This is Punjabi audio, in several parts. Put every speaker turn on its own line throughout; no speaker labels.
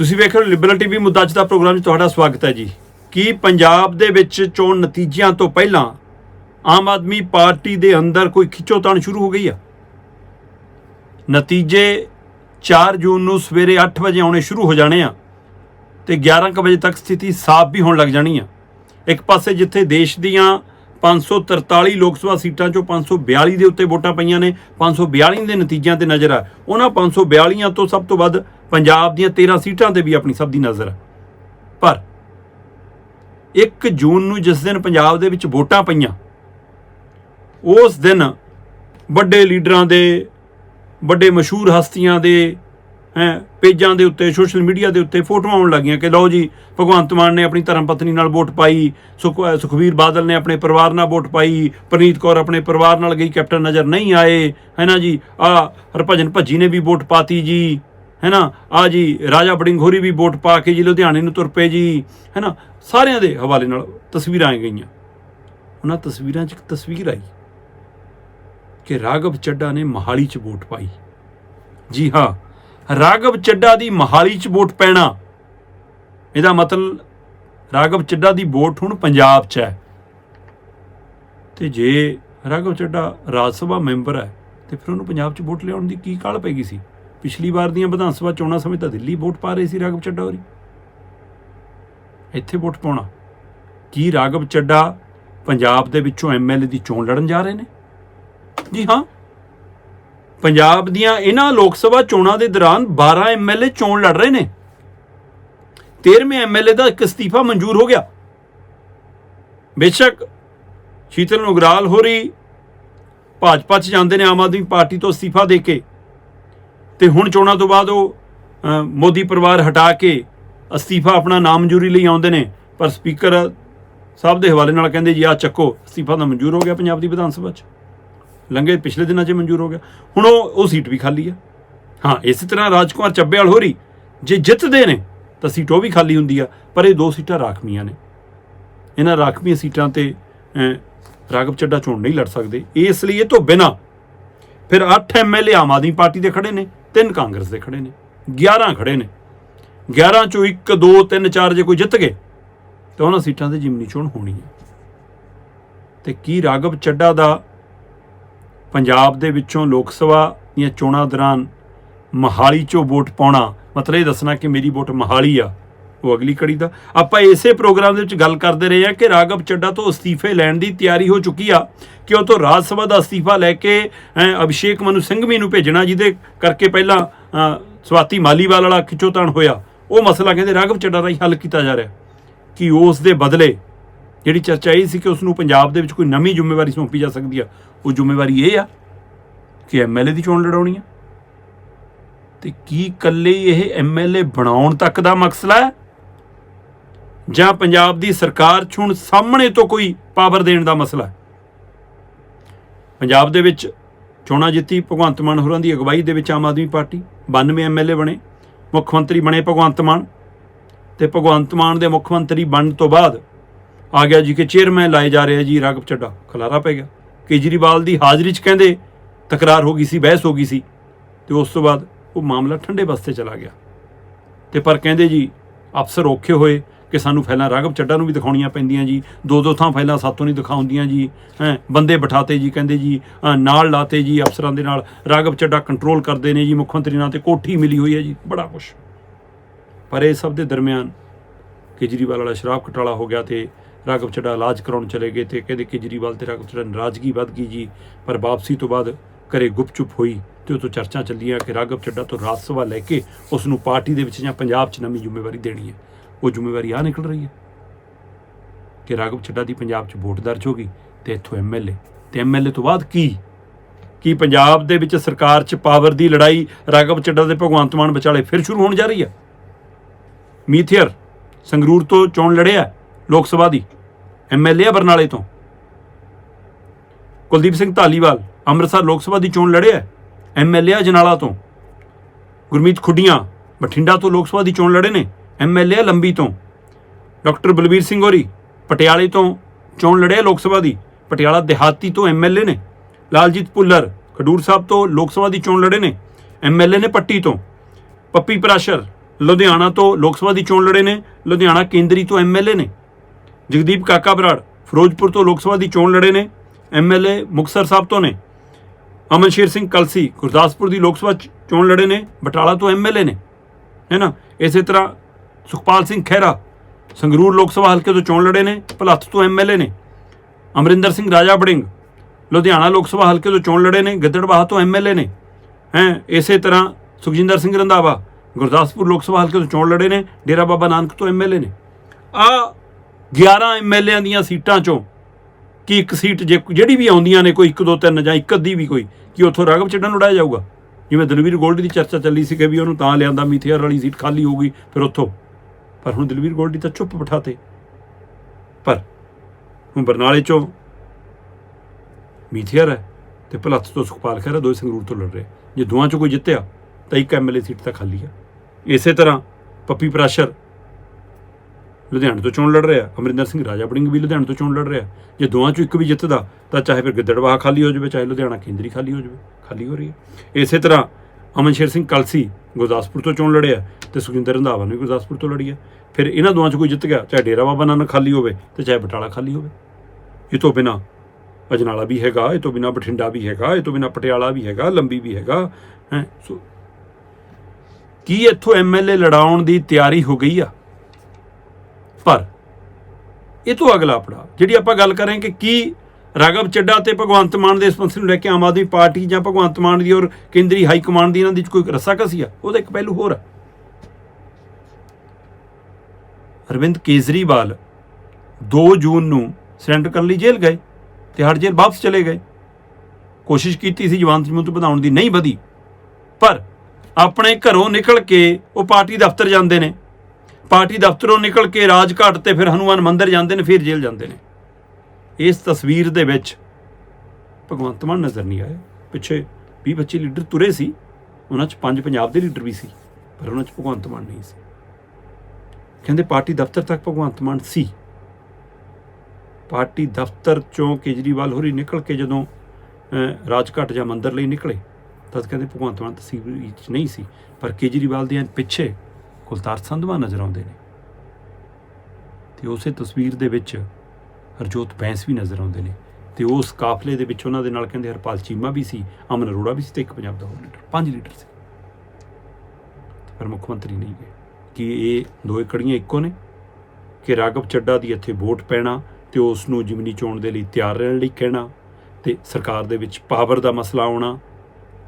ਤੁਸੀਂ ਵੇਖ ਰਹੇ ਹੋ ਲਿਬਰਲ ਟੀਵੀ ਮੁੱਦਾ ਅੱਜ ਦਾ ਪ੍ਰੋਗਰਾਮ 'ਚ ਤੁਹਾਡਾ ਸਵਾਗਤ ਹੈ ਜੀ। ਕੀ ਪੰਜਾਬ ਦੇ ਵਿੱਚ ਚੋਣ ਨਤੀਜਿਆਂ ਤੋਂ ਪਹਿਲਾਂ ਆਮ ਆਦਮੀ ਪਾਰਟੀ ਦੇ ਅੰਦਰ ਕੋਈ ਖਿੱਚੋਤਾਣ ਸ਼ੁਰੂ ਹੋ ਗਈ ਆ? ਨਤੀਜੇ 4 ਜੂਨ ਨੂੰ ਸਵੇਰੇ 8 ਵਜੇ ਆਉਣੇ ਸ਼ੁਰੂ ਹੋ ਜਾਣੇ ਆ ਤੇ 11 ਕੁ ਵਜੇ ਤੱਕ ਸਥਿਤੀ ਸਾਫ਼ ਵੀ ਹੋਣ ਲੱਗ ਜਾਣੀ ਆ। ਇੱਕ ਪਾਸੇ ਜਿੱਥੇ ਦੇਸ਼ ਦੀਆਂ 543 ਲੋਕ ਸਭਾ ਸੀਟਾਂ ਚੋਂ 542 ਦੇ ਉੱਤੇ ਵੋਟਾਂ ਪਈਆਂ ਨੇ 542 ਦੇ ਨਤੀਜਿਆਂ ਤੇ ਨਜ਼ਰ ਆ। ਉਹਨਾਂ 542 ਤੋਂ ਸਭ ਤੋਂ ਵੱਧ ਪੰਜਾਬ ਦੀਆਂ 13 ਸੀਟਾਂ ਤੇ ਵੀ ਆਪਣੀ ਸਭ ਦੀ ਨਜ਼ਰ ਆ। ਪਰ 1 ਜੂਨ ਨੂੰ ਜਿਸ ਦਿਨ ਪੰਜਾਬ ਦੇ ਵਿੱਚ ਵੋਟਾਂ ਪਈਆਂ, ਉਸ ਦਿਨ ਵੱਡੇ ਲੀਡਰਾਂ ਦੇ, ਵੱਡੇ ਮਸ਼ਹੂਰ ਹਸਤੀਆਂ ਦੇ, ਹੈ, ਪੇਜਾਂ ਦੇ ਉੱਤੇ, ਸੋਸ਼ਲ ਮੀਡੀਆ ਦੇ ਉੱਤੇ ਫੋਟੋਆਂ ਆਉਣ ਲੱਗੀਆਂ ਕਿ ਲਓ ਜੀ, ਭਗਵੰਤ ਮਾਨ ਨੇ ਆਪਣੀ ਧਰਮ ਪਤਨੀ ਨਾਲ ਵੋਟ ਪਾਈ, ਸੁਖ- ਸੁਖਬੀਰ ਬਾਦਲ ਨੇ ਆਪਣੇ ਪਰਿਵਾਰ ਨਾਲ ਵੋਟ ਪਾਈ, ਪ੍ਰਨੀਤ ਕੌਰ ਆਪਣੇ ਪਰਿਵਾਰ ਨਾਲ ਗਈ, ਕੈਪਟਨ ਨਜ਼ਰ ਨਹੀਂ ਆਏ, ਹੈ ਨਾ ਜੀ? ਆ ਹਰਭਜਨ ਭੱਜੀ ਨੇ ਵੀ ਵੋਟ ਪਾਤੀ ਜੀ। ਹੈ ਨਾ ਆ ਜੀ, ਰਾਜਾ ਬੜਿੰਗੋਰੀ ਵੀ ਵੋਟ ਪਾ ਕੇ ਜੀ ਲੁਧਿਆਣੇ ਨੂੰ ਤੁਰ ਪਏ ਜੀ ਹੈ ਨਾ ਸਾਰਿਆਂ ਦੇ ਹਵਾਲੇ ਨਾਲ ਤਸਵੀਰਾਂ ਆ ਗਈਆਂ। ਉਹਨਾਂ ਤਸਵੀਰਾਂ 'ਚ ਇੱਕ ਤਸਵੀਰ ਆਈ ਕਿ ਰਾਘਵ ਚੱਡਾ ਨੇ ਮਹਾਲੀ 'ਚ ਵੋਟ ਪਾਈ। ਜੀ ਹਾਂ, ਰਾਘਵ ਚੱਡਾ ਦੀ ਮਹਾਲੀ 'ਚ ਵੋਟ ਪੈਣਾ। ਇਹਦਾ ਮਤਲਬ ਰਾਘਵ ਚੱਡਾ ਦੀ ਵੋਟ ਹੁਣ ਪੰਜਾਬ 'ਚ ਹੈ। ਤੇ ਜੇ ਰਾਘਵ ਚੱਡਾ ਰਾਜ ਸਭਾ ਮੈਂਬਰ ਹੈ, ਤੇ ਫਿਰ ਉਹਨੂੰ ਪੰਜਾਬ 'ਚ ਵੋਟ ਲਿਆਉਣ ਦੀ ਕੀ ਕਾਲ ਪੈ ਗਈ ਸੀ? ਪਿਛਲੀ ਵਾਰ ਦੀਆਂ ਵਿਧਾਨ ਸਭਾ ਚੋਣਾਂ ਸਮੇਂ ਤਾਂ ਦਿੱਲੀ ਵੋਟ ਪਾ ਰਹੇ ਸੀ ਰਾਘਵ ਚੱਡਾ ਹੋਰੀ। ਇੱਥੇ ਵੋਟ ਪਾਉਣਾ। ਕੀ ਰਾਘਵ ਚੱਡਾ ਪੰਜਾਬ ਦੇ ਵਿੱਚੋਂ ਐਮਐਲਏ ਦੀ ਚੋਣ ਲੜਨ ਜਾ ਰਹੇ ਨੇ? ਜੀ ਹਾਂ। ਪੰਜਾਬ ਦੀਆਂ ਇਹਨਾਂ ਲੋਕ ਸਭਾ ਚੋਣਾਂ ਦੇ ਦੌਰਾਨ 12 ਐਮਐਲਏ ਚੋਣ ਲੜ ਰਹੇ ਨੇ। 13ਵੇਂ ਐਮਐਲਏ ਦਾ ਇੱਕ ਅਸਤੀਫਾ ਮਨਜ਼ੂਰ ਹੋ ਗਿਆ। ਬੇਸ਼ੱਕ ਸ਼ੀਤਲ ਨੁਗਰਾਲ ਹੋਰੀ ਭਾਜਪਾ 'ਚ ਜਾਂਦੇ ਨੇ, ਆਮ ਆਦਮੀ ਪਾਰਟੀ ਤੋਂ ਅਸਤੀਫਾ ਦੇ ਕੇ ਤੇ ਹੁਣ ਚੋਣਾਂ ਤੋਂ ਬਾਅਦ ਉਹ ਮੋਦੀ ਪਰਿਵਾਰ ਹਟਾ ਕੇ ਅਸਤੀਫਾ ਆਪਣਾ ਨਾਮਨਜ਼ੂਰੀ ਲਈ ਆਉਂਦੇ ਨੇ। ਪਰ ਸਪੀਕਰ ਸਾਹਿਬ ਦੇ ਹਵਾਲੇ ਨਾਲ ਕਹਿੰਦੇ ਜੀ ਆ ਚੱਕੋ ਅਸਤੀਫਾ ਤਾਂ ਮਨਜ਼ੂਰ ਹੋ ਗਿਆ ਪੰਜਾਬ ਦੀ ਵਿਧਾਨ ਸਭਾ 'ਚ। ਲੰਘੇ ਪਿਛਲੇ ਦਿਨਾਂ 'ਚ ਮਨਜ਼ੂਰ ਹੋ ਗਿਆ। ਹੁਣ ਉਹ ਉਹ ਸੀਟ ਵੀ ਖਾਲੀ ਆ। ਹਾਂ ਇਸੇ ਤਰ੍ਹਾਂ ਰਾਜਕੁਮਾਰ ਚੱਬੇਵਾਲ ਹੋਰੀ ਜੇ ਜਿੱਤਦੇ ਨੇ ਤਾਂ ਸੀਟ ਉਹ ਵੀ ਖਾਲੀ ਹੁੰਦੀ ਆ ਪਰ ਇਹ ਦੋ ਸੀਟਾਂ ਰਾਖਵੀਆਂ ਨੇ। ਇਹਨਾਂ ਰਾਖਵੀਆਂ ਸੀਟਾਂ ਤੇ ਅਹ, ਰਾਘਵ ਚੱਡਾ ਚੋਣ ਨਹੀਂ ਲੜ ਸਕਦੇ। ਇਸ ਲਈ ਇਹ ਤੋਂ ਬਿਨਾ ਫਿਰ 8 ਐਮਐਲਏ ਆਮ ਆਦਮੀ ਪਾਰਟੀ ਦੇ ਖੜੇ ਨੇ। ਤਿੰਨ ਕਾਂਗਰਸ ਦੇ ਖੜੇ ਨੇ 11 ਖੜੇ ਨੇ। 11 ਚੋਂ 1 2 3 4 ਜੇ ਕੋਈ ਜਿੱਤ ਗਏ, ਤਾਂ ਉਹਨਾਂ ਸੀਟਾਂ ਤੇ ਜਿਮਨੀ ਚੋਣ ਹੋਣੀ ਹੈ। ਤੇ ਕੀ ਰਾਘਵ ਚੱਡਾ ਦਾ ਪੰਜਾਬ ਦੇ ਵਿੱਚੋਂ ਲੋਕ ਸਭਾ ਦੀਆਂ ਚੋਣਾਂ ਦੌਰਾਨ ਮਹਾਲੀ ਚੋਂ ਵੋਟ ਪਾਉਣਾ, ਮਤਲਬ ਇਹ ਦੱਸਣਾ ਕਿ ਮੇਰੀ ਵੋਟ ਮਹਾਲੀ ਆ। ਉਹ ਅਗਲੀ ਕੜੀ ਦਾ। ਆਪਾਂ ਇਸੇ ਪ੍ਰੋਗਰਾਮ ਦੇ ਵਿੱਚ ਗੱਲ ਕਰਦੇ ਰਹੇ ਹਾਂ ਕਿ ਰਾਘਵ ਚੱਡਾ ਤੋਂ ਅਸਤੀਫੇ ਲੈਣ ਦੀ ਤਿਆਰੀ ਹੋ ਚੁੱਕੀ ਆ ਕਿ ਉਹ ਤੋਂ ਰਾਜ ਸਭਾ ਦਾ ਅਸਤੀਫਾ ਲੈ ਕੇ ਅਭਿਸ਼ੇਕ ਮਨੂ ਸਿੰਘਵੀ ਨੂੰ ਭੇਜਣਾ, ਜਿਹਦੇ ਕਰਕੇ ਪਹਿਲਾਂ ਸਵਾਤੀ ਮਾਲੀਵਾਲ ਵਾਲਾ ਖਿੱਚੋਤਾਣ ਹੋਇਆ। ਉਹ ਮਸਲਾ ਕਹਿੰਦੇ ਰਾਘਵ ਚੱਡਾ ਰਾਹੀਂ ਹੱਲ ਕੀਤਾ ਜਾ ਰਿਹਾ ਕਿ ਉਸ ਦੇ ਬਦਲੇ ਜਿਹੜੀ ਚਰਚਾ ਇਹ ਸੀ ਕਿ ਉਸ ਨੂੰ ਪੰਜਾਬ ਦੇ ਵਿੱਚ ਕੋਈ ਨਵੀਂ ਜ਼ਿੰਮੇਵਾਰੀ ਸੌਂਪੀ ਜਾ ਸਕਦੀ ਆ। ਉਹ ਜ਼ਿੰਮੇਵਾਰੀ ਇਹ ਆ ਕਿ ਐਮਐਲਏ ਦੀ ਚੋਣ ਲੜਾਉਣੀ ਆ। ਤੇ ਕੀ ਇਕੱਲੇ ਹੀ ਇਹ ਐਮਐਲਏ ਬਣਾਉਣ ਤੱਕ ਦਾ ਮਕਸਲਾ ਹੈ ਜਾਂ ਪੰਜਾਬ ਦੀ ਸਰਕਾਰ 'ਚ ਹੁਣ ਸਾਹਮਣੇ ਤੋਂ ਕੋਈ ਪਾਵਰ ਦੇਣ ਦਾ ਮਸਲਾ ਹੈ? ਪੰਜਾਬ ਦੇ ਵਿੱਚ ਚੋਣਾਂ ਜਿੱਤੀ ਭਗਵੰਤ ਮਾਨ ਹੋਰਾਂ ਦੀ ਅਗਵਾਈ ਦੇ ਵਿੱਚ ਆਮ ਆਦਮੀ ਪਾਰਟੀ 92 ਐਮਐਲਏ ਬਣੇ, ਮੁੱਖ ਮੰਤਰੀ ਬਣੇ ਭਗਵੰਤ ਮਾਨ। ਤੇ ਭਗਵੰਤ ਮਾਨ ਦੇ ਮੁੱਖ ਮੰਤਰੀ ਬਣਨ ਤੋਂ ਬਾਅਦ ਆ ਗਿਆ ਜੀ ਕਿ ਚੇਅਰਮੈਨ ਲਾਏ ਜਾ ਰਿਹਾ ਜੀ ਰਾਘਵ ਚੱਡਾ, ਖਲਾਰਾ ਪੈ ਗਿਆ। ਕੇਜਰੀਵਾਲ ਦੀ ਹਾਜ਼ਰੀ 'ਚ ਕਹਿੰਦੇ ਤਕਰਾਰ ਹੋ ਗਈ ਸੀ, ਬਹਿਸ ਹੋ ਗਈ ਸੀ। ਤੇ ਉਸ ਤੋਂ ਬਾਅਦ ਉਹ ਮਾਮਲਾ ਠੰਡੇ ਬਸਤੇ ਚਲਾ ਗਿਆ। ਤੇ ਪਰ ਕਹਿੰਦੇ ਜੀ ਅਫਸਰ ਔਖੇ ਹੋਏ ਕਿ ਸਾਨੂੰ ਫਾਈਲਾਂ ਰਾਘਵ ਚੱਡਾ ਨੂੰ ਵੀ ਦਿਖਾਉਣੀਆਂ ਪੈਂਦੀਆਂ ਜੀ, ਦੋ ਦੋ ਥਾਂ ਫਾਈਲਾਂ ਸਾਤੋਂ ਨਹੀਂ ਦਿਖਾਉਂਦੀਆਂ ਜੀ, ਹੈ, ਬੰਦੇ ਬਿਠਾਤੇ ਜੀ ਕਹਿੰਦੇ ਜੀ ਨਾਲ ਲਾਤੇ ਜੀ ਅਫਸਰਾਂ ਦੇ ਨਾਲ, ਰਾਘਵ ਚੱਡਾ ਕੰਟਰੋਲ ਕਰਦੇ ਨੇ ਜੀ ਮੁੱਖ ਮੰਤਰੀ ਨਾਲ ਤੇ ਕੋਠੀ ਮਿਲੀ ਹੋਈ ਹੈ ਜੀ, ਬੜਾ ਕੁਛ। ਪਰ ਇਹ ਸਭ ਦੇ ਦਰਮਿਆਨ ਕੇਜਰੀਵਾਲ ਵਾਲਾ ਸ਼ਰਾਬ ਘਟਾਲਾ ਹੋ ਗਿਆ ਤੇ ਰਾਘਵ ਚੱਡਾ ਇਲਾਜ ਕਰਾਉਣ ਚਲੇ ਗਏ ਤੇ ਕਹਿੰਦੇ ਕੇਜਰੀਵਾਲ ਤੇ ਰਾਘਵ ਚੱਡਾ ਨਾਰਾਜ਼ਗੀ ਵੱਧ ਗਈ ਜੀ, ਪਰ ਵਾਪਸੀ ਤੋਂ ਬਾਅਦ ਘਰੇ ਗੁਪਚੁਪ ਹੋਈ ਤੇ ਉਹ ਤੋਂ ਚਰਚਾ ਚੱਲੀਆਂ ਕਿ ਰਾਘਵ ਚੱਡਾ ਤੋਂ ਰਾਜ ਸਭਾ ਲੈ ਕੇ ਉਸ ਨੂੰ ਪਾਰਟੀ ਦੇ ਵਿੱਚ ਜਾਂ ਪੰਜਾਬ 'ਚ ਨਵੀਂ ਜ਼ਿੰਮੇਵਾਰੀ ਦੇਣੀ ਹੈ। ਉਹ ਜ਼ਿੰਮੇਵਾਰੀ ਆ ਨਿਕਲ ਰਹੀ ਹੈ ਕਿ ਰਾਘਵ ਚੱਡਾ ਦੀ ਪੰਜਾਬ 'ਚ ਵੋਟ ਦਰਜ ਹੋ ਗਈ ਤੇ ਇੱਥੋਂ ਐਮਐਲਏ ਤੇ ਐਮਐਲਏ ਤੋਂ ਬਾਅਦ ਕੀ? ਕੀ ਪੰਜਾਬ ਦੇ ਵਿੱਚ ਸਰਕਾਰ 'ਚ ਪਾਵਰ ਦੀ ਲੜਾਈ ਰਾਘਵ ਚੱਡਾ ਤੇ ਭਗਵੰਤ ਮਾਨ ਵਿਚਾਲੇ ਫਿਰ ਸ਼ੁਰੂ ਹੋਣ ਜਾ ਰਹੀ ਹੈ? ਮੀਥੀਅਰ ਸੰਗਰੂਰ ਤੋਂ ਚੋਣ ਲੜਿਆ ਲੋਕ ਸਭਾ ਦੀ ਐਮਐਲਏ ਆ ਬਰਨਾਲੇ ਤੋਂ। ਕੁਲਦੀਪ ਸਿੰਘ ਧਾਲੀਵਾਲ ਅੰਮ੍ਰਿਤਸਰ ਲੋਕ ਸਭਾ ਦੀ ਚੋਣ ਲੜਿਆ ਐਮਐਲਏ ਆ ਜਨਾਲਾ ਤੋਂ। ਗੁਰਮੀਤ ਖੁੱਡੀਆਂ ਬਠਿੰਡਾ ਤੋਂ ਲੋਕ ਸਭਾ ਦੀ ਚੋਣ ਲੜੇ ਨੇ। ਐਮਐਲਏ ਆ ਲੰਬੀ ਤੋਂ, ਡਾਕਟਰ ਬਲਬੀਰ ਸਿੰਘ ਹੋਰੀ, ਪਟਿਆਲੇ ਤੋਂ, ਚੋਣ ਲੜਿਆ ਲੋਕ ਸਭਾ ਦੀ, ਪਟਿਆਲਾ ਦਿਹਾਤੀ ਤੋਂ ਐਮਐਲਏ ਨੇ, ਲਾਲਜੀਤ ਭੁੱਲਰ, ਖਡੂਰ ਸਾਹਿਬ ਤੋਂ ਲੋਕ ਸਭਾ ਦੀ ਚੋਣ ਲੜੇ ਨੇ ਐਮਐਲਏ ਨੇ ਪੱਟੀ ਤੋਂ, ਪੱਪੀ ਪ੍ਰਾਸ਼ਰ, ਲੁਧਿਆਣਾ ਤੋਂ ਲੋਕ ਸਭਾ ਦੀ ਚੋਣ ਲੜੇ ਨੇ, ਲੁਧਿਆਣਾ ਕੇਂਦਰੀ ਤੋਂ ਐਮਐਲਏ ਨੇ, ਜਗਦੀਪ ਕਾਕਾ ਬਰਾੜ, ਫਿਰੋਜ਼ਪੁਰ ਤੋਂ ਲੋਕ ਸਭਾ ਦੀ ਚੋਣ ਲੜੇ ਨੇ ਐਮਐਲਏ ਮੁਕਤਸਰ ਸਾਹਿਬ ਤੋਂ ਨੇ ਅਮਨਸ਼ੇਰ ਸਿੰਘ ਕਲਸੀ, ਗੁਰਦਾਸਪੁਰ ਦੀ ਲੋਕ ਸਭਾ ਚੋਣ ਲੜੇ ਨੇ, ਬਟਾਲਾ ਤੋਂ ਐਮਐਲਏ ਨੇ, ਹੈ ਨਾ? ਇਸੇ ਤਰ੍ਹਾਂ ਸੁਖਪਾਲ ਸਿੰਘ ਖਹਿਰਾ, ਸੰਗਰੂਰ ਲੋਕ ਸਭਾ ਹਲਕੇ ਤੋਂ ਚੋਣ ਲੜੇ ਨੇ, ਭਲੱਥ ਤੋਂ ਐਮਐਲਏ ਨੇ। ਅਮਰਿੰਦਰ ਸਿੰਘ ਰਾਜਾ ਬੜਿੰਗ ਲੁਧਿਆਣਾ ਲੋਕ ਸਭਾ ਹਲਕੇ ਤੋਂ ਚੋਣ ਲੜੇ ਨੇ, ਗਿੱਦੜਬਾਹਾ ਤੋਂ ਐਮਐਲਏ ਨੇ। ਹੈ, ਇਸੇ ਤਰ੍ਹਾਂ ਸੁਖਜਿੰਦਰ ਸਿੰਘ ਰੰਧਾਵਾ, ਗੁਰਦਾਸਪੁਰ ਲੋਕ ਸਭਾ ਹਲਕੇ ਤੋਂ ਚੋਣ ਲੜੇ ਨੇ, ਡੇਰਾ ਬਾਬਾ ਨਾਨਕ ਤੋਂ ਐਮਐਲਏ ਨੇ। ਆ 11 ਐਮਐਲਏਆਂ ਦੀਆਂ ਸੀਟਾਂ ਚੋਂ ਕਿ ਇੱਕ ਸੀਟ ਜੇ ਜਿਹੜੀ ਵੀ ਆਉਂਦੀਆਂ ਨੇ, ਕੋਈ 1 2 3 ਜਾਂ ਇੱਕ ਅੱਧੀ ਵੀ ਕੋਈ, ਕਿ ਉੱਥੋਂ ਰਾਘਵ ਚੱਡਾ ਨੂੰ ਉਡਾਇਆ ਜਾਊਗਾ? ਜਿਵੇਂ ਦਲਵੀਰ ਗੋਲਡੀ ਦੀ ਚਰਚਾ ਚੱਲੀ ਸੀ ਕਿ ਵੀ ਉਹਨੂੰ ਤਾਂ ਲਿਆਂਦਾ ਮੀਥੇਰ ਵਾਲੀ ਸੀਟ ਖਾਲੀ ਹੋ ਗਈ, ਫਿਰ ਉੱਥੋਂ ਪਰ ਹੁਣ ਦਲਵੀਰ ਗੋਲਡੀ ਤਾਂ ਚੁੱਪ ਬਿਠਾਤੇ। ਪਰ ਹੁਣ ਬਰਨਾਲੇ ਚੋਂ ਮੀਥੇਰ ਹੈ ਤੇ ਭਲੱਥ ਤੋਂ ਸੁਖਪਾਲ ਖਹਿਰਾ ਦੋਵੇਂ ਸੰਗਰੂਰ ਤੋਂ ਲੜ ਰਹੇ। ਜੇ ਦੋਵਾਂ ਚੋਂ ਕੋਈ ਜਿੱਤਿਆ, ਤਾਂ ਇੱਕ ਐਮਐਲਏ ਸੀਟ ਤਾਂ ਖਾਲੀ ਆ। ਇਸੇ ਤਰ੍ਹਾਂ ਪੱਪੀ ਪ੍ਰਾਸ਼ਰ ਲੁਧਿਆਣੇ ਤੋਂ ਚੋਣ ਲੜ ਰਿਹਾ, ਅਮਰਿੰਦਰ ਸਿੰਘ ਰਾਜਾ ਬੜਿੰਗ ਵੀ ਲੁਧਿਆਣੇ ਤੋਂ ਚੋਣ ਲੜ ਰਿਹਾ। ਜੇ ਦੋਵਾਂ ਚੋਂ ਇੱਕ ਵੀ ਜਿੱਤਦਾ, ਤਾਂ ਚਾਹੇ ਫਿਰ ਗਿੱਦੜਵਾਹਾ ਖਾਲੀ ਹੋ ਜਾਵੇ, ਚਾਹੇ ਲੁਧਿਆਣਾ ਕੇਂਦਰੀ ਖਾਲੀ ਹੋ ਜਾਵੇ, ਖਾਲੀ ਹੋ ਰਹੀ ਹੈ। ਇਸੇ ਤਰ੍ਹਾਂ ਅਮਨਸ਼ੇਰ ਸਿੰਘ ਕਲਸੀ ਗੁਰਦਾਸਪੁਰ ਤੋਂ ਚੋਣ ਲੜਿਆ ਤੇ ਸੁਖਿੰਦਰ ਰੰਧਾਵਾ ਨੇ ਵੀ ਗੁਰਦਾਸਪੁਰ ਤੋਂ ਲੜੀ ਹੈ। ਫਿਰ ਇਹਨਾਂ ਦੋਵਾਂ 'ਚ ਕੋਈ ਜਿੱਤ ਗਿਆ, ਚਾਹੇ ਡੇਰਾ ਬਾਬਾ ਨਾਨਕ ਖਾਲੀ ਹੋਵੇ ਤੇ ਚਾਹੇ ਬਟਾਲਾ ਖਾਲੀ ਹੋਵੇ। ਇਹ ਤੋਂ ਬਿਨਾ ਅਜਨਾਲਾ ਵੀ ਹੈਗਾ, ਇਹ ਤੋਂ ਬਿਨਾ ਬਠਿੰਡਾ ਵੀ ਹੈਗਾ, ਇਹ ਤੋਂ ਬਿਨਾ ਪਟਿਆਲਾ ਵੀ ਹੈਗਾ, ਲੰਬੀ ਵੀ ਹੈਗਾ, ਹੈ, ਸੋ ਕੀ ਇੱਥੋਂ ਐਮਐਲਏ ਲੜਾਉਣ ਦੀ ਤਿਆਰੀ ਹੋ ਗਈ ਆ? ਪਰ ਇਹ ਤੋਂ ਅਗਲਾ ਪੜਾ ਜਿਹੜੀ ਆਪਾਂ ਗੱਲ ਕਰਾਂਗੇ ਕਿ ਕੀ ਰਾਘਵ ਚੱਡਾ ਤੇ ਭਗਵੰਤ ਮਾਨ ਦੇ ਇਸ ਮਸਲੇ ਨੂੰ ਲੈ ਕੇ ਆਮ ਆਦਮੀ ਪਾਰਟੀ ਜਾਂ ਭਗਵੰਤ ਮਾਨ ਦੀ ਔਰ ਕੇਂਦਰੀ ਹਾਈ ਕਮਾਂਡ ਦੀ ਇਹਨਾਂ ਦੀ ਕੋਈ ਰੱਸਾਕਸੀ ਆ? ਉਹਦਾ ਇੱਕ ਪਹਿਲੂ ਹੋਰ ਆ। ਅਰਵਿੰਦ ਕੇਜਰੀਵਾਲ 2 ਜੂਨ ਨੂੰ ਸਰੈਂਡਰ ਕਰਨ ਲਈ ਜੇਲ੍ਹ ਗਏ ਤਿਹਾੜ ਜੇਲ੍ਹ ਵਾਪਸ ਚਲੇ ਗਏ। ਕੋਸ਼ਿਸ਼ ਕੀਤੀ ਸੀ ਜਵਾਨ ਸਮੂਹ ਵਧਾਉਣ ਦੀ, ਨਹੀਂ ਵਧੀ। ਪਰ ਆਪਣੇ ਘਰੋਂ ਨਿਕਲ ਕੇ ਉਹ ਪਾਰਟੀ ਦਫ਼ਤਰ ਜਾਂਦੇ ਨੇ। ਪਾਰਟੀ ਦਫ਼ਤਰੋਂ ਨਿਕਲ ਕੇ ਰਾਜਘਾਟ ਤੇ ਫਿਰ ਹਨੂਮਾਨ ਮੰਦਿਰ ਜਾਂਦੇ ਨੇ, ਫਿਰ ਜੇਲ੍ਹ ਜਾਂਦੇ ਨੇ। ਇਸ ਤਸਵੀਰ ਦੇ ਵਿੱਚ ਭਗਵੰਤ ਮਾਨ ਨਜ਼ਰ ਨਹੀਂ ਆਏ ਪਿੱਛੇ 20 25 ਲੀਡਰ ਤੁਰੇ ਸੀ, ਉਹਨਾਂ 'ਚ ਪੰਜ ਪੰਜਾਬ ਦੇ ਲੀਡਰ ਵੀ ਸੀ, ਪਰ ਉਹਨਾਂ 'ਚ ਭਗਵੰਤ ਮਾਨ ਨਹੀਂ ਸੀ। ਕਹਿੰਦੇ ਪਾਰਟੀ ਦਫ਼ਤਰ ਤੱਕ ਭਗਵੰਤ ਮਾਨ ਸੀ। ਪਾਰਟੀ ਦਫ਼ਤਰ ਚੋਂ ਕੇਜਰੀਵਾਲ ਹੋਰੀ ਨਿਕਲ ਕੇ ਜਦੋਂ ਰਾਜਘਾਟ ਜਾਂ ਮੰਦਰ ਲਈ ਨਿਕਲੇ, ਤਦ ਕਹਿੰਦੇ ਭਗਵੰਤ ਮਾਨ ਤਸਵੀਰ ਵਿੱਚ ਨਹੀਂ ਸੀ, ਪਰ ਕੇਜਰੀਵਾਲ ਦੇ ਪਿੱਛੇ ਕੁਲਤਾਰ ਸੰਧਵਾ ਨਜ਼ਰ ਆਉਂਦੇ ਨੇ। ਤੇ ਉਸੇ ਤਸਵੀਰ ਦੇ ਵਿੱਚ ਹਰਜੋਤ ਬੈਂਸ ਵੀ ਨਜ਼ਰ ਆਉਂਦੇ ਨੇ ਤੇ ਉਸ ਕਾਫਲੇ ਦੇ ਵਿੱਚ ਉਹਨਾਂ ਦੇ ਨਾਲ ਕਹਿੰਦੇ ਹਰਪਾਲ ਚੀਮਾ ਵੀ ਸੀ, ਅਮਨ ਅਰੋੜਾ ਵੀ ਸੀ ਤੇ ਇੱਕ ਪੰਜਾਬ ਦਾ ਹੋਰ ਲੀਡਰ ਪੰਜ ਲੀਡਰ ਸੀ। ਪਰ ਮੁੱਖ ਮੰਤਰੀ ਨਹੀਂ ਗਏ। ਕਿ ਇਹ ਦੋਏ ਕੜੀਆਂ ਇੱਕੋ ਨੇ? ਕਿ ਰਾਘਵ ਚੱਡਾ ਦੀ ਇੱਥੇ ਵੋਟ ਪੈਣਾ ਤੇ ਉਸ ਨੂੰ ਜਿਮਨੀ ਚੋਣ ਦੇ ਲਈ ਤਿਆਰ ਰਹਿਣ ਲਈ ਕਹਿਣਾ ਤੇ ਸਰਕਾਰ ਦੇ ਵਿੱਚ ਪਾਵਰ ਦਾ ਮਸਲਾ ਆਉਣਾ,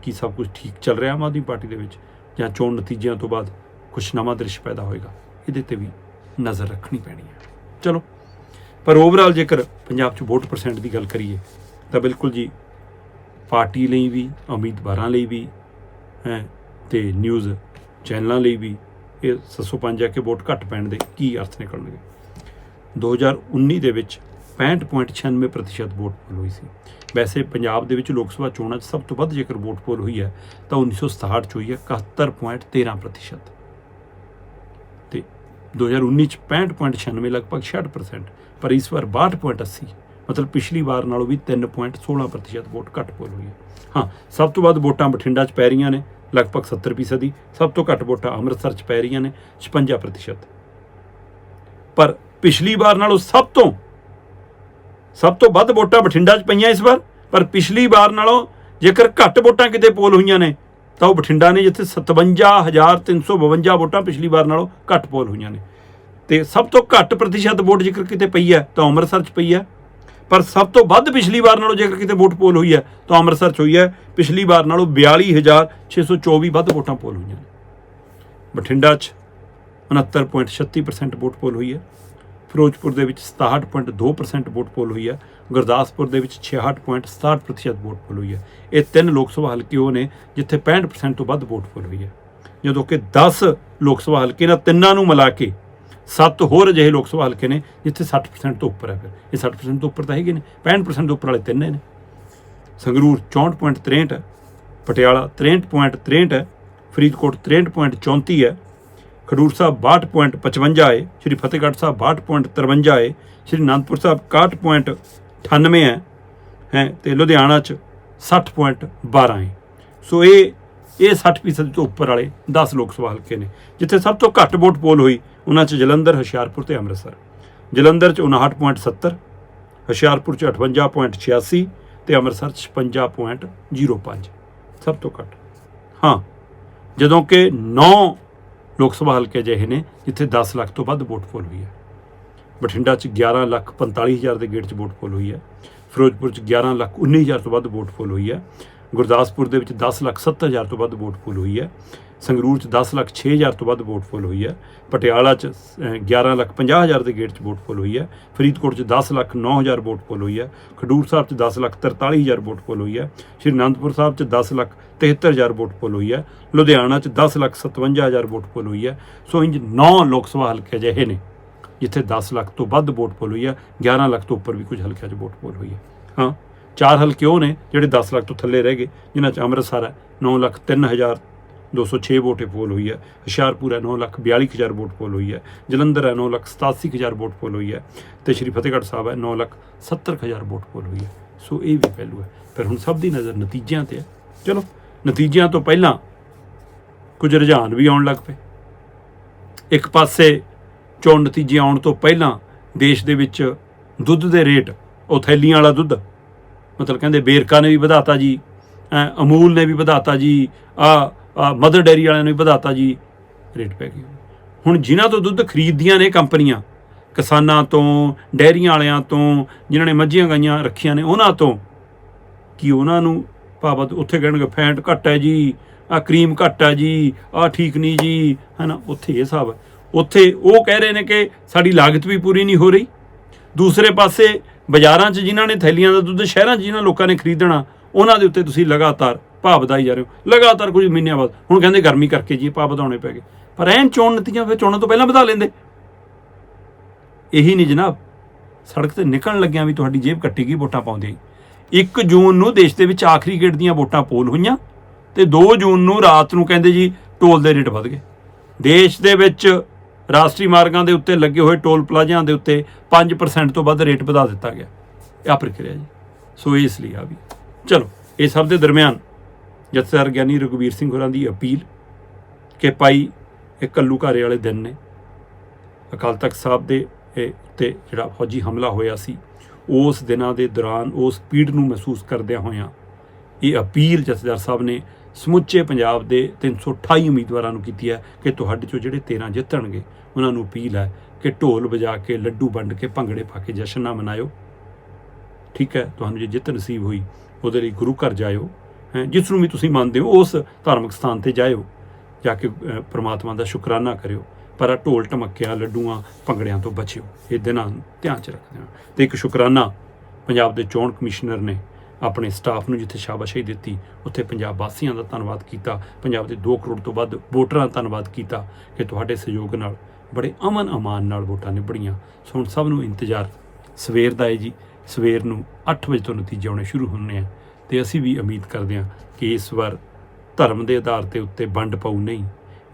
ਕਿ ਸਭ ਕੁਝ ਠੀਕ ਚੱਲ ਰਿਹਾ ਆਮ ਆਦਮੀ ਪਾਰਟੀ ਦੇ ਵਿੱਚ? ਜਾਂ ਚੋਣ ਨਤੀਜਿਆਂ ਤੋਂ ਬਾਅਦ ਕੁਝ ਨਵਾਂ ਦ੍ਰਿਸ਼ ਪੈਦਾ ਹੋਏਗਾ? ਇਹਦੇ ਤੇ ਵੀ ਨਜ਼ਰ ਰੱਖਣੀ ਪੈਣੀ ਹੈ। ਚਲੋ। ਪਰ ਓਵਰਆਲ ਜੇਕਰ ਪੰਜਾਬ 'ਚ ਵੋਟ ਪਰਸੈਂਟ ਦੀ ਗੱਲ ਕਰੀਏ, ਤਾਂ ਬਿਲਕੁਲ ਜੀ ਪਾਰਟੀ ਲਈ ਵੀ, ਉਮੀਦਵਾਰਾਂ ਲਈ ਵੀ, ਹੈ, ਤੇ ਨਿਊਜ਼ ਚੈਨਲਾਂ ਲਈ ਵੀ ਇਹ 705 ਆ ਕੇ ਵੋਟ ਘੱਟ ਪੈਣ ਦੇ ਕੀ ਅਰਥ ਨਿਕਲਣਗੇ। 2019 ਦੇ ਵਿੱਚ 65.96% ਵੋਟ ਪੋਲ ਹੋਈ ਸੀ। ਵੈਸੇ ਪੰਜਾਬ ਦੇ ਵਿੱਚ ਲੋਕ ਸਭਾ ਚੋਣਾਂ 'ਚ ਸਭ ਤੋਂ ਵੱਧ ਜੇਕਰ ਵੋਟ ਪੋਲ ਹੋਈ ਹੈ, ਤਾਂ 1967 'ਚ ਹੋਈ ਹੈ 71.13% ਤੇ 2019 ਚ 65.96 ਲਗਭਗ 66% ਪਰ ਇਸ ਵਾਰ 62.80 ਮਤਲਬ ਪਿਛਲੀ ਵਾਰ ਨਾਲੋਂ ਵੀ 3.16% ਵੋਟ ਘੱਟ ਪੋਲ ਹੋਈ ਹੈ। ਹਾਂ, ਸਭ ਤੋਂ ਵੱਧ ਵੋਟਾਂ ਬਠਿੰਡਾ 'ਚ ਪੈ ਰਹੀਆਂ ਨੇ, ਲਗਭਗ 70% ਸਭ ਤੋਂ ਘੱਟ ਵੋਟਾਂ ਅੰਮ੍ਰਿਤਸਰ 'ਚ ਪੈ ਰਹੀਆਂ ਨੇ 56% ਪਰ ਪਿਛਲੀ ਵਾਰ ਨਾਲੋਂ ਸਭ ਤੋਂ ਸਭ ਤੋਂ ਵੱਧ ਵੋਟਾਂ ਬਠਿੰਡਾ 'ਚ ਪਈਆਂ ਇਸ ਵਾਰ, ਪਰ ਪਿਛਲੀ ਵਾਰ ਨਾਲੋਂ ਜੇਕਰ ਘੱਟ ਵੋਟਾਂ ਕਿਤੇ ਪੋਲ ਹੋਈਆਂ ਨੇ ਤਾਂ ਉਹ ਬਠਿੰਡਾ ਨੇ ਜਿੱਥੇ 57352 ਵੋਟਾਂ ਪਿਛਲੀ ਵਾਰ ਨਾਲੋਂ ਘੱਟ ਪੋਲ ਹੋਈਆਂ ਨੇ। ਤੇ ਸਭ ਤੋਂ ਘੱਟ ਪ੍ਰਤੀਸ਼ਤ ਵੋਟ ਜੇਕਰ ਕਿਤੇ ਪਈ ਹੈ, ਤਾਂ ਅੰਮ੍ਰਿਤਸਰ 'ਚ ਪਈ ਹੈ। ਪਰ ਸਭ ਤੋਂ ਵੱਧ ਪਿਛਲੀ ਵਾਰ ਨਾਲੋਂ ਜੇਕਰ ਕਿਤੇ ਵੋਟ ਪੋਲ ਹੋਈ ਹੈ, ਤਾਂ ਅੰਮ੍ਰਿਤਸਰ 'ਚ ਹੋਈ ਹੈ। ਪਿਛਲੀ ਵਾਰ ਨਾਲੋਂ 42624 ਵੱਧ ਵੋਟਾਂ ਪੋਲ ਹੋਈਆਂ ਨੇ। ਬਠਿੰਡਾ 'ਚ 69.36% ਵੋਟ ਪੋਲ ਹੋਈ ਹੈ। ਫਿਰੋਜ਼ਪੁਰ ਦੇ ਵਿੱਚ 67.2% ਵੋਟ ਪੋਲ ਹੋਈ ਹੈ। ਗੁਰਦਾਸਪੁਰ ਦੇ ਵਿੱਚ 66.67% ਵੋਟ ਪੋਲ ਹੋਈ ਹੈ। ਇਹ ਤਿੰਨ ਲੋਕ ਸਭਾ ਹਲਕੇ ਉਹ ਨੇ ਜਿੱਥੇ 65% ਤੋਂ ਵੱਧ ਵੋਟ ਪੋਲ ਹੋਈ ਹੈ। ਜਦੋਂ ਕਿ 10 ਲੋਕ ਸਭਾ ਹਲਕੇ ਨਾਲ ਤਿੰਨਾਂ ਨੂੰ ਮਿਲਾ ਕੇ ਸੱਤ ਹੋਰ ਅਜਿਹੇ ਲੋਕ ਸਭਾ ਹਲਕੇ ਨੇ ਜਿੱਥੇ 60% ਤੋਂ ਉੱਪਰ ਹੈ ਫਿਰ। ਇਹ 60% ਤੋਂ ਉੱਪਰ ਤਾਂ ਹੈਗੇ ਨੇ 65% ਤੋਂ ਉੱਪਰ ਵਾਲੇ ਤਿੰਨੇ ਨੇ। ਸੰਗਰੂਰ 64.63 ਹੈ, ਪਟਿਆਲਾ 63.63 ਹੈ, ਫਰੀਦਕੋਟ 63.34 ਹੈ ਖਡੂਰ ਸਾਹਿਬ 62.55 ਹੈ, ਸ਼੍ਰੀ ਫਤਿਹਗੜ੍ਹ ਸਾਹਿਬ 62.53 ਹੈ, ਸ਼੍ਰੀ ਅਨੰਦਪੁਰ ਸਾਹਿਬ 61.98 ਹੈ ਹੈ, ਤੇ ਲੁਧਿਆਣਾ ਚ 60.12 ਹੈ। ਸੋ ਇਹ ਇਹ 60% ਤੋਂ ਉੱਪਰ ਵਾਲੇ 10 ਲੋਕ ਸਭਾ ਹਲਕੇ ਨੇ, ਜਿੱਥੇ ਸਭ ਤੋਂ ਘੱਟ ਵੋਟ ਪੋਲ ਹੋਈ ਉਹਨਾਂ 'ਚ ਜਲੰਧਰ, ਹੁਸ਼ਿਆਰਪੁਰ ਤੇ ਅੰਮ੍ਰਿਤਸਰ। ਜਲੰਧਰ 'ਚ 59.70 ਹੁਸ਼ਿਆਰਪੁਰ 'ਚ 58.86 ਤੇ ਅੰਮ੍ਰਿਤਸਰ 'ਚ 56.05 ਸਭ ਤੋਂ ਘੱਟ। ਹਾਂ, ਜਦੋਂ ਕਿ 9 ਲੋਕ ਸਭਾ ਹਲਕੇ ਅਜਿਹੇ ਨੇ ਜਿੱਥੇ 10 ਲੱਖ ਤੋਂ ਵੱਧ ਵੋਟ ਪੋਲ ਹੋਈ ਹੈ। ਬਠਿੰਡਾ 'ਚ 11 ਲੱਖ 45 ਹਜ਼ਾਰ ਦੇ ਗੇਟ 'ਚ ਵੋਟ ਪੋਲ ਹੋਈ ਹੈ। ਫਿਰੋਜ਼ਪੁਰ 'ਚ 11 ਲੱਖ 19 ਹਜ਼ਾਰ ਤੋਂ ਵੱਧ ਵੋਟ ਪੋਲ ਹੋਈ ਹੈ। ਗੁਰਦਾਸਪੁਰ ਦੇ ਵਿੱਚ 10 ਲੱਖ 70 ਹਜ਼ਾਰ ਤੋਂ ਵੱਧ ਵੋਟ ਪੋਲ ਹੋਈ ਹੈ। ਸੰਗਰੂਰ 'ਚ 10 ਲੱਖ 6 ਹਜ਼ਾਰ ਤੋਂ ਵੱਧ ਵੋਟ ਪੋਲ ਹੋਈ ਹੈ। ਪਟਿਆਲਾ 'ਚ ਅਹ, 11 ਲੱਖ 50 ਹਜ਼ਾਰ ਦੇ ਗੇਟ 'ਚ ਵੋਟ ਪੋਲ ਹੋਈ ਹੈ। ਫਰੀਦਕੋਟ 'ਚ 10 ਲੱਖ 9 ਹਜ਼ਾਰ ਵੋਟ ਪੋਲ ਹੋਈ ਹੈ। ਖਡੂਰ ਸਾਹਿਬ 'ਚ 10 ਲੱਖ 43 ਹਜ਼ਾਰ ਵੋਟ ਪੋਲ ਹੋਈ ਹੈ। ਸ਼੍ਰੀ ਅਨੰਦਪੁਰ ਸਾਹਿਬ 'ਚ 10 ਲੱਖ 73 ਹਜ਼ਾਰ ਵੋਟ ਪੋਲ ਹੋਈ ਹੈ। ਲੁਧਿਆਣਾ 'ਚ 10 ਲੱਖ 57 ਹਜ਼ਾਰ ਵੋਟ ਪੋਲ ਹੋਈ ਹੈ। ਸੋ ਇੰਜ 9 ਲੋਕ ਸਭਾ ਹਲਕੇ ਅਜਿਹੇ ਨੇ ਜਿੱਥੇ 10 ਲੱਖ ਤੋਂ ਵੱਧ ਵੋਟ ਪੋਲ ਹੋਈ ਹੈ। 11 ਲੱਖ ਤੋਂ ਉੱਪਰ ਵੀ ਕੁਝ ਹਲਕਿਆਂ 'ਚ ਵੋਟ ਪੋਲ ਹੋਈ ਹੈ। ਹਾਂ ਚਾਰ ਹਲਕੇ ਉਹ ਨੇ ਜਿਹੜੇ 10 ਲੱਖ ਤੋਂ ਥੱਲੇ ਰਹਿ ਗਏ ਜਿਨ੍ਹਾਂ 'ਚ ਅੰਮ੍ਰਿਤਸਰ ਹੈ। 9 ਲੱਖ 3 ਹਜ਼ਾਰ 206 ਵੋਟੇ ਪੋਲ ਹੋਈ ਹੈ। ਹੁਸ਼ਿਆਰਪੁਰ ਹੈ 9 ਲੱਖ 42 ਹਜ਼ਾਰ ਵੋਟ ਪੋਲ ਹੋਈ ਹੈ। ਜਲੰਧਰ ਹੈ 9 ਲੱਖ 87 ਹਜ਼ਾਰ ਵੋਟ ਪੋਲ ਹੋਈ ਹੈ ਤੇ ਸ਼੍ਰੀ ਫਤਿਹਗੜ੍ਹ ਸਾਹਿਬ ਹੈ 9 ਲੱਖ 70 ਹਜ਼ਾਰ ਵੋਟ ਪੋਲ ਹੋਈ ਹੈ। ਸੋ ਇਹ ਵੀ ਪਹਿਲੂ ਹੈ। ਪਰ ਹੁਣ ਸਭ ਦੀ ਨਜ਼ਰ ਨਤੀਜਿਆਂ ਤੇ ਹੈ। ਚਲੋ, ਨਤੀਜਿਆਂ ਤੋਂ ਪਹਿਲਾਂ ਕੁਝ ਰੁਝਾਨ ਵੀ ਆਉਣ ਲੱਗ ਪਏ। ਇੱਕ ਪਾਸੇ ਚੋਣ ਨਤੀਜੇ ਆਉਣ ਤੋਂ ਪਹਿਲਾਂ ਦੇਸ਼ ਦੇ ਵਿੱਚ ਦੁੱਧ ਦੇ ਰੇਟ, ਉਹ ਥੈਲੀਆਂ ਵਾਲਾ ਦੁੱਧ, ਮਤਲਬ ਕਹਿੰਦੇ ਬੇਰਕਾ ਨੇ ਵੀ ਵਧਾਤਾ ਜੀ, ਐਂ ਅਮੂਲ ਨੇ ਵੀ ਵਧਾਤਾ ਜੀ ਆ ਮਦਰ ਡੈਰੀ ਵਾਲਿਆਂ ਨੂੰ ਵੀ ਵਧਾਤਾ ਜੀ, ਰੇਟ ਪੈ ਗਈ ਹੁਣ ਜਿਨ੍ਹਾਂ ਤੋਂ ਦੁੱਧ ਖਰੀਦਦੀਆਂ ਨੇ ਕੰਪਨੀਆਂ, ਕਿਸਾਨਾਂ ਤੋਂ, ਡੈਰੀਆਂ ਵਾਲਿਆਂ ਤੋਂ, ਜਿਨ੍ਹਾਂ ਨੇ ਮੱਝੀਆਂ ਗਾਈਆਂ ਰੱਖੀਆਂ ਨੇ, ਉਹਨਾਂ ਤੋਂ, ਕੀ ਉਹਨਾਂ ਨੂੰ ਭਾਵਤ ਉੱਥੇ ਕਹਿਣਗੇ ਫੈਂਟ ਘੱਟ ਹੈ ਜੀ ਆ ਕਰੀਮ ਘੱਟ ਹੈ ਜੀ ਆ ਠੀਕ ਨਹੀਂ ਜੀ, ਹਨਾ, ਉੱਥੇ ਇਹ ਹਿਸਾਬ ਉੱਥੇ ਉਹ ਕਹਿ ਰਹੇ ਨੇ ਕਿ ਸਾਡੀ ਲਾਗਤ ਵੀ ਪੂਰੀ ਨਹੀਂ ਹੋ ਰਹੀ। ਦੂਸਰੇ ਪਾਸੇ ਬਾਜ਼ਾਰਾਂ 'ਚ ਜਿਨ੍ਹਾਂ ਨੇ ਥੈਲੀਆਂ ਦਾ ਦੁੱਧ, ਸ਼ਹਿਰਾਂ 'ਚ ਜਿਨ੍ਹਾਂ ਲੋਕਾਂ ਨੇ ਖਰੀਦਣਾ, ਉਹਨਾਂ ਦੇ ਉੱਤੇ ਤੁਸੀਂ ਲਗਾਤਾਰ ਭਾਅ ਵਧਾਈ ਜਾ ਰਹੇ ਹੋ। ਲਗਾਤਾਰ ਕੁਝ ਮਹੀਨਿਆਂ ਬਾਅਦ। ਹੁਣ ਕਹਿੰਦੇ ਗਰਮੀ ਕਰਕੇ ਜੀ, ਭਾਅ ਵਧਾਉਣੇ ਪੈ ਗਏ। ਪਰ ਐਨ ਚੋਣ ਨਤੀਜਾ ਫਿਰ ਚੋਣਾਂ ਤੋਂ ਪਹਿਲਾਂ ਵਧਾ ਲੈਂਦੇ। ਇਹੀ ਨਹੀਂ ਜਨਾਬ। ਸੜਕ ਤੇ ਨਿਕਲਣ ਲੱਗਿਆਂ ਵੀ ਤੁਹਾਡੀ ਜੇਬ ਕੱਟੀ ਗਈ, ਵੋਟਾਂ ਪਾਉਂਦੇ ਹੀ। 1 ਜੂਨ ਨੂੰ ਦੇਸ਼ ਦੇ ਵਿੱਚ ਆਖਰੀ ਗੇੜ ਦੀਆਂ ਵੋਟਾਂ ਪੋਲ ਹੋਈਆਂ ਤੇ 2 ਜੂਨ ਨੂੰ ਰਾਤ ਨੂੰ ਕਹਿੰਦੇ ਜੀ, ਟੋਲ ਦੇ ਰੇਟ ਵਧ ਗਏ। ਦੇਸ਼ ਦੇ ਵਿੱਚ ਰਾਸ਼ਟਰੀ ਮਾਰਗਾਂ ਦੇ ਉੱਤੇ ਲੱਗੇ ਹੋਏ ਟੋਲ ਪਲਾਜ਼ਿਆਂ ਦੇ ਉੱਤੇ 5% ਤੋਂ ਵੱਧ ਰੇਟ ਵਧਾ ਦਿੱਤਾ ਗਿਆ। ਇਹ ਆ ਪ੍ਰਕਿਰਿਆ ਜੀ। ਸੋ ਇਸ ਲਈ ਆ ਵੀ। ਚਲੋ, ਇਹ ਸਭ ਦੇ ਦਰਮਿਆਨ ਜਥੇਦਾਰ ਗਿਆਨੀ ਰਘੁਵੀਰ ਸਿੰਘ ਹੋਰਾਂ ਦੀ ਅਪੀਲ ਕਿ ਭਾਈ ਇਹ ਕੱਲੂ ਘਾਰੇ ਵਾਲੇ ਦਿਨ ਨੇ, ਅਕਾਲ ਤਖਤ ਸਾਹਿਬ ਦੇ ਉੱਤੇ ਜਿਹੜਾ ਫੌਜੀ ਹਮਲਾ ਹੋਇਆ ਸੀ, ਉਸ ਦਿਨਾਂ ਦੇ ਦੌਰਾਨ ਉਸ ਪੀੜ ਨੂੰ ਮਹਿਸੂਸ ਕਰਦਿਆਂ ਹੋਇਆਂ ਇਹ ਅਪੀਲ ਜਥੇਦਾਰ ਸਾਹਿਬ ਨੇ ਸਮੁੱਚੇ ਪੰਜਾਬ ਦੇ 328 ਉਮੀਦਵਾਰਾਂ ਨੂੰ ਕੀਤੀ ਹੈ ਕਿ ਤੁਹਾਡੇ ਚੋਂ ਜਿਹੜੇ 13 ਜਿੱਤਣਗੇ, ਉਹਨਾਂ ਨੂੰ ਅਪੀਲ ਹੈ ਕਿ ਢੋਲ ਵਜਾ ਕੇ, ਲੱਡੂ ਵੰਡ ਕੇ, ਭੰਗੜੇ ਪਾ ਕੇ ਜਸ਼ਨ ਨਾ ਮਨਾਇਓ। ਠੀਕ ਹੈ, ਤੁਹਾਨੂੰ ਜੇ ਜਿੱਤ ਨਸੀਬ ਹੋਈ, ਉਹਦੇ ਲਈ ਗੁਰੂ ਘਰ ਜਾਇਓ। ਜਿਸ ਨੂੰ ਵੀ ਤੁਸੀਂ ਮੰਨਦੇ ਹੋ ਉਸ ਧਾਰਮਿਕ ਸਥਾਨ ਤੇ ਜਾਇਓ ਜਾ ਕੇ ਅਹ, ਪ੍ਰਮਾਤਮਾ ਦਾ ਸ਼ੁਕਰਾਨਾ ਕਰਿਓ ਪਰ ਆਹ ਢੋਲ ਢਮੱਕਿਆਂ ਲੱਡੂਆਂ ਭੰਗੜਿਆਂ ਤੋਂ ਬਚਿਓ ਇਹ ਦਿਨਾਂ ਧਿਆਨ ਚ ਰੱਖਦੇ ਹਾਂ। ਤੇ ਇੱਕ ਸ਼ੁਕਰਾਨਾ ਪੰਜਾਬ ਦੇ ਚੋਣ ਕਮਿਸ਼ਨਰ ਨੇ ਆਪਣੇ ਸਟਾਫ ਨੂੰ ਜਿੱਥੇ ਸ਼ਾਬਾਸ਼ੀ ਦਿੱਤੀ ਉੱਥੇ ਪੰਜਾਬ ਵਾਸੀਆਂ ਦਾ ਧੰਨਵਾਦ ਕੀਤਾ ਪੰਜਾਬ ਦੇ 2 ਕਰੋੜ ਤੋਂ ਵੱਧ ਵੋਟਰਾਂ ਦਾ ਧੰਨਵਾਦ ਕੀਤਾ ਕਿ ਤੁਹਾਡੇ ਸਹਿਯੋਗ ਨਾਲ ਬੜੇ ਅਮਨ ਅਮਾਨ ਨਾਲ ਵੋਟਾਂ ਨਿਬੜੀਆਂ ਸੋ ਹੁਣ ਸਭ ਨੂੰ ਇੰਤਜ਼ਾਰ ਸਵੇਰ ਦਾ ਹੈ ਜੀ ਸਵੇਰ ਨੂੰ 8 ਵਜੇ ਤੋਂ ਨਤੀਜੇ ਆਉਣੇ ਸ਼ੁਰੂ ਹੋਣੇ ਆ। ਤੇ ਅਸੀਂ ਵੀ ਉਮੀਦ ਕਰਦੇ ਹਾਂ ਕਿ ਇਸ ਵਾਰ ਧਰਮ ਦੇ ਆਧਾਰ ਤੇ ਉੱਤੇ ਵੰਡ ਪਾਉ ਨਹੀਂ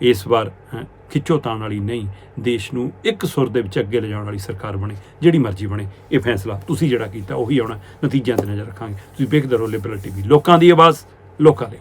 ਇਸ ਵਾਰ ਅਹ, ਖਿੱਚੋਤਾਣ ਵਾਲੀ ਨਹੀਂ ਦੇਸ਼ ਨੂੰ ਇੱਕ ਸੁਰ ਦੇ ਵਿੱਚ ਅੱਗੇ ਲਿਜਾਉਣ ਵਾਲੀ ਸਰਕਾਰ ਬਣੇ ਜਿਹੜੀ ਮਰਜ਼ੀ ਬਣੇ ਇਹ ਫੈਸਲਾ ਤੁਸੀਂ ਜਿਹੜਾ ਕੀਤਾ ਉਹੀ ਆਉਣਾ ਨਤੀਜਿਆਂ ਤੇ ਨਜ਼ਰ ਰੱਖਾਂਗੇ। ਤੁਸੀਂ ਵੇਖਦੇ ਰਹੋ ਲਿਬਰਲ ਟੀਵੀ ਲੋਕਾਂ ਦੀ ਆਵਾਜ਼ ਲੋਕਾਂ ਲਈ